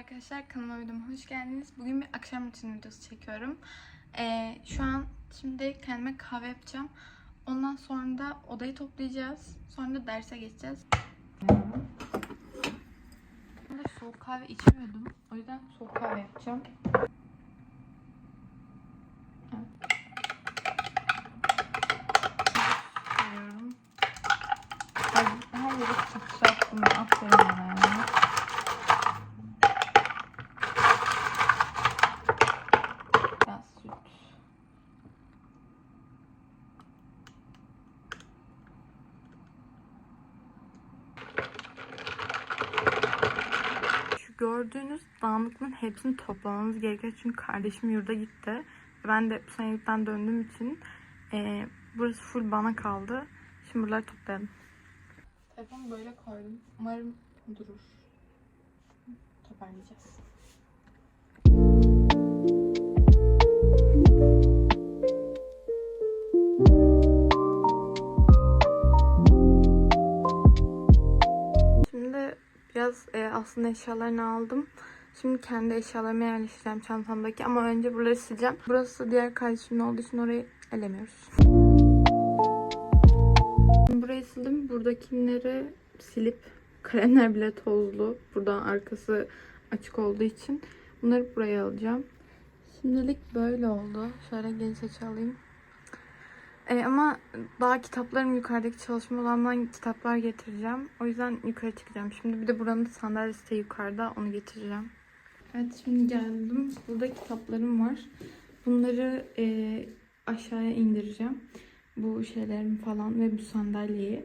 arkadaşlar kanalıma videoma hoş geldiniz. Bugün bir akşam rutini videosu çekiyorum. Ee, şu an şimdi kendime kahve yapacağım. Ondan sonra da odayı toplayacağız. Sonra da derse geçeceğiz. Ben de soğuk kahve içmiyordum. O yüzden soğuk kahve yapacağım. Evet. Her yere sıçrattım. Aferin bana yani. Biraz süt. Şu gördüğünüz dağınıklığın hepsini toplamamız gerekiyor. Çünkü kardeşim yurda gitti. Ben de bu sene yurttan döndüğüm için eee, burası full bana kaldı. Şimdi buraları toplayalım. Telefonu böyle koydum. Umarım durur. Toparlayacağız. Şimdi biraz e, aslında eşyalarını aldım. Şimdi kendi eşyalarımı yerleştireceğim çantamdaki ama önce buraları sileceğim. Burası diğer kardeşimin olduğu için orayı elemiyoruz. Burayı sildim. Buradakileri silip kalemler bile tozlu. Buradan arkası açık olduğu için bunları buraya alacağım. Şimdilik böyle oldu. Şöyle geniş açı alayım. E, ama daha kitaplarım yukarıdaki çalışma olandan kitaplar getireceğim. O yüzden yukarı çıkacağım. Şimdi bir de buranın sandalyesi de yukarıda. Onu getireceğim. Evet şimdi geldim. Burada kitaplarım var. Bunları e, aşağıya indireceğim. Bu şeylerim falan ve bu sandalyeyi.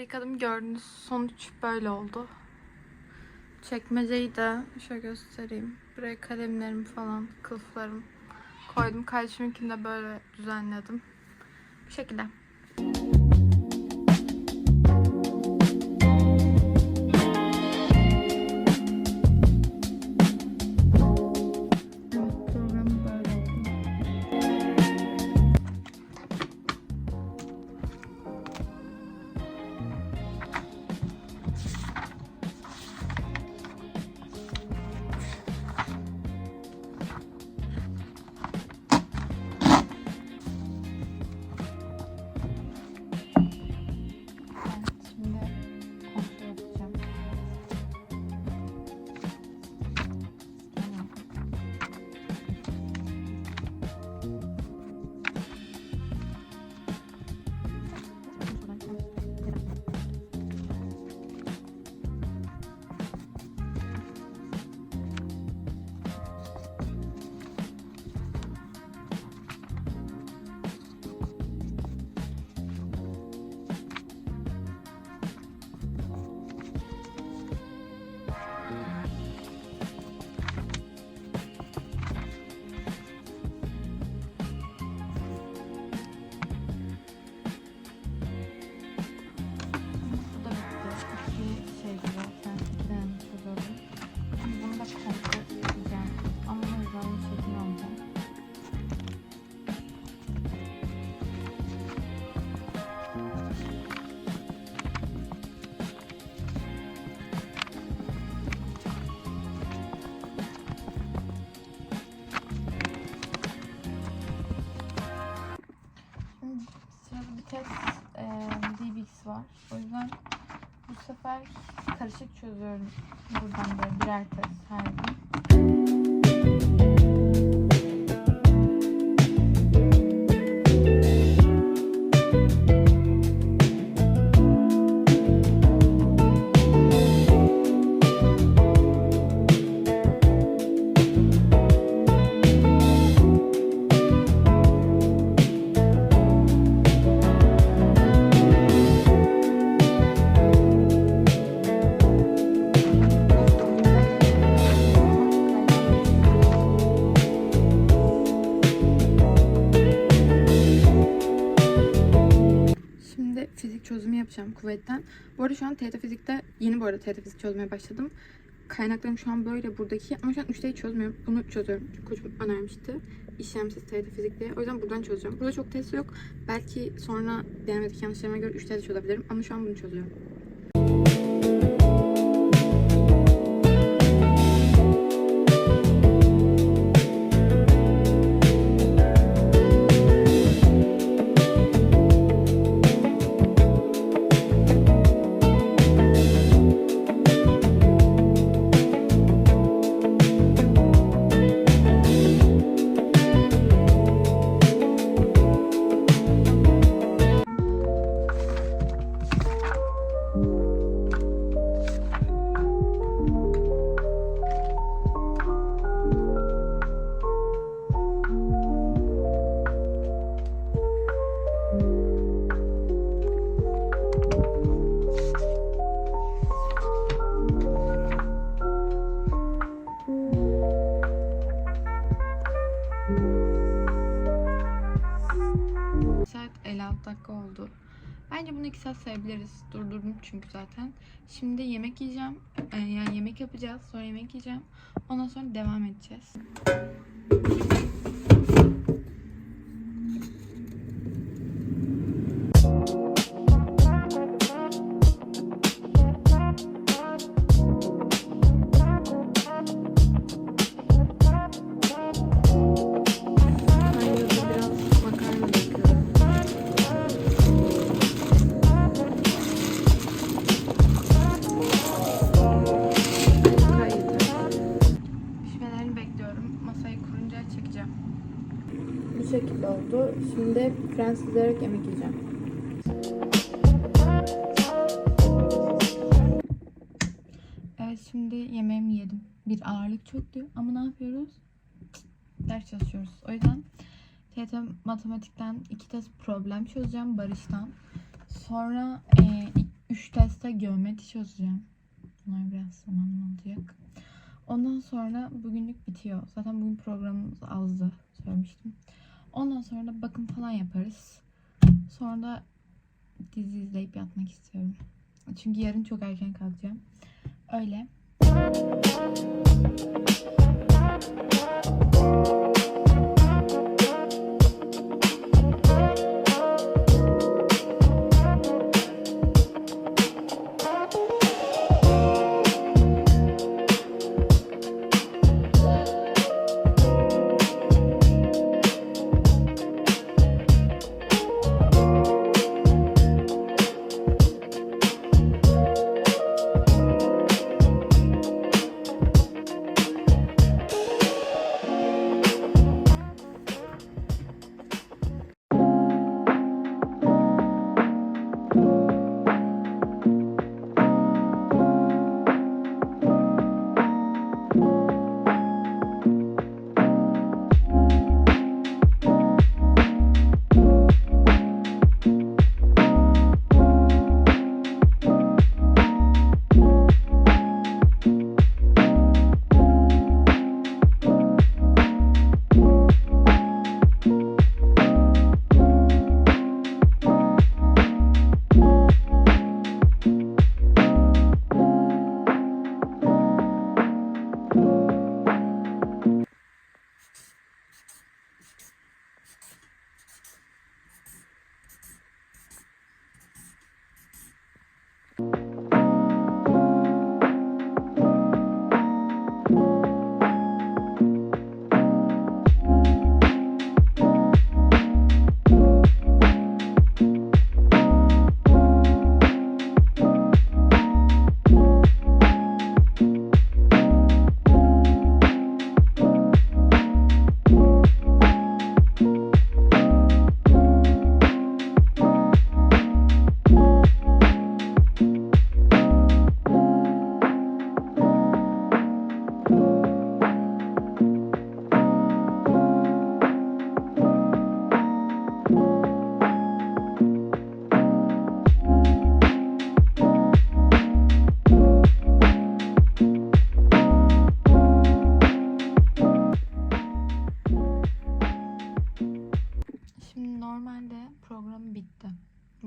Yıkadım gördüğünüz sonuç böyle oldu. Çekmeceyi de şöyle göstereyim. Buraya kalemlerim falan, kılıflarım koydum. Kardeşiminkini de böyle düzenledim. Bu şekilde. Karışık çözüyorum. Buradan böyle birer test her şu an TET fizikte yeni bu arada TET fizik çözmeye başladım. kaynaklarım şu an böyle buradaki ama şu an 3D'yi çözmüyorum. Bunu çözüyorum. Çünkü koçum önermişti. İşlemsiz TRT fizik diye. O yüzden buradan çözeceğim. Burada çok test yok. Belki sonra denemedeki yanlışlarıma göre 3D'de çözebilirim. Ama şu an bunu çözüyorum. Çünkü zaten. Şimdi yemek yiyeceğim. Ee, yani yemek yapacağız. Sonra yemek yiyeceğim. Ondan sonra devam edeceğiz. Şimdi fren süzerek yemek yiyeceğim. Evet şimdi yemeğimi yedim. Bir ağırlık çöktü ama ne yapıyoruz? Ders çalışıyoruz. O yüzden TYT matematikten iki test problem çözeceğim Barış'tan. Sonra 3 testte geometri çözeceğim. Bunlar biraz zaman alacak. Ondan sonra bugünlük bitiyor. Zaten bugün programımız azdı. Söylemiştim. Ondan sonra da bakım falan yaparız. Sonra da dizi izleyip yatmak istiyorum. Çünkü yarın çok erken kalkacağım. Öyle.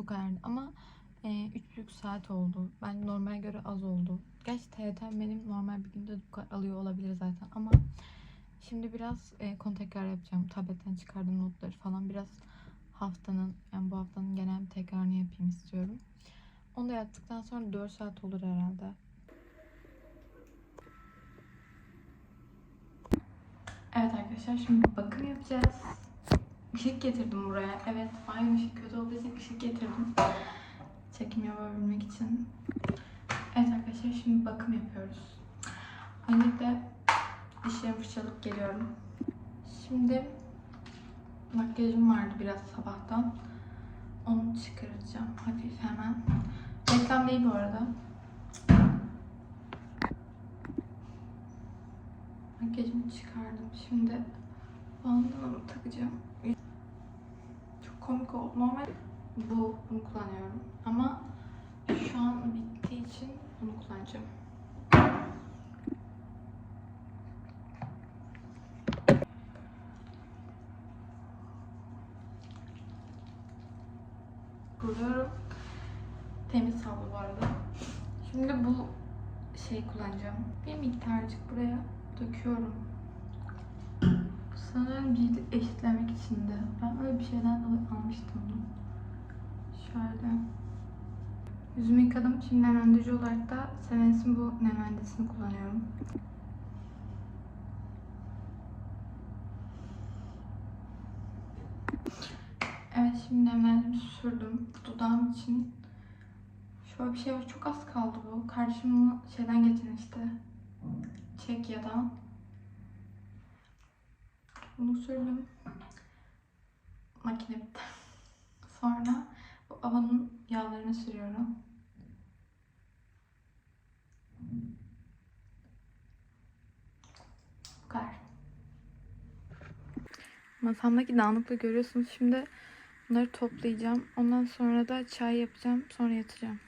Bu kadardı. Ama üç buçuk saat oldu. Ben normale göre az oldu. Gerçi TYT'm benim normal bir günde alıyor olabilir zaten ama şimdi biraz e, konu tekrar yapacağım. Tabletten çıkardığım notları falan biraz haftanın yani bu haftanın genel bir tekrarını yapayım istiyorum. Onu da yaptıktan sonra 4 saat olur herhalde. Evet arkadaşlar şimdi bakım yapacağız. Işık getirdim buraya. Evet aynı ışık kötü olduğu için ışık getirdim. Çekim yapabilmek için. Evet arkadaşlar şimdi bakım yapıyoruz. Öncelikle dişlerimi fırçalayıp geliyorum. Şimdi makyajım vardı biraz sabahtan. Onu çıkaracağım hafif hemen. Reklam değil bu arada. Makyajımı çıkardım. Şimdi bandana takacağım. Komik oldu. Normal bu, bunu kullanıyorum. Ama şu an bittiği için bunu kullanacağım. Kuruyorum. Temiz havlu bu arada. Şimdi bu şey kullanacağım. Bir miktarcık buraya döküyorum. Sanırım cilt eşitlemek için de. Ben öyle bir şeyden dolayı almıştım bunu. Şöyle. Yüzümü yıkadım. Şimdi nemlendirici olarak da Sevens'in bu nemlendirisini kullanıyorum. Evet şimdi nemlendirimi sürdüm. Dudağım için şöyle bir şey var. Çok az kaldı bu. Bunu şeyden getirmişti. Çekya'dan. Bunu sürdüm. Makine bitti. Sonra bu avanın yağlarını sürüyorum. Bu kadar. Masamdaki dağınıklığı görüyorsunuz. Şimdi bunları toplayacağım. Ondan sonra da çay yapacağım. Sonra yatacağım.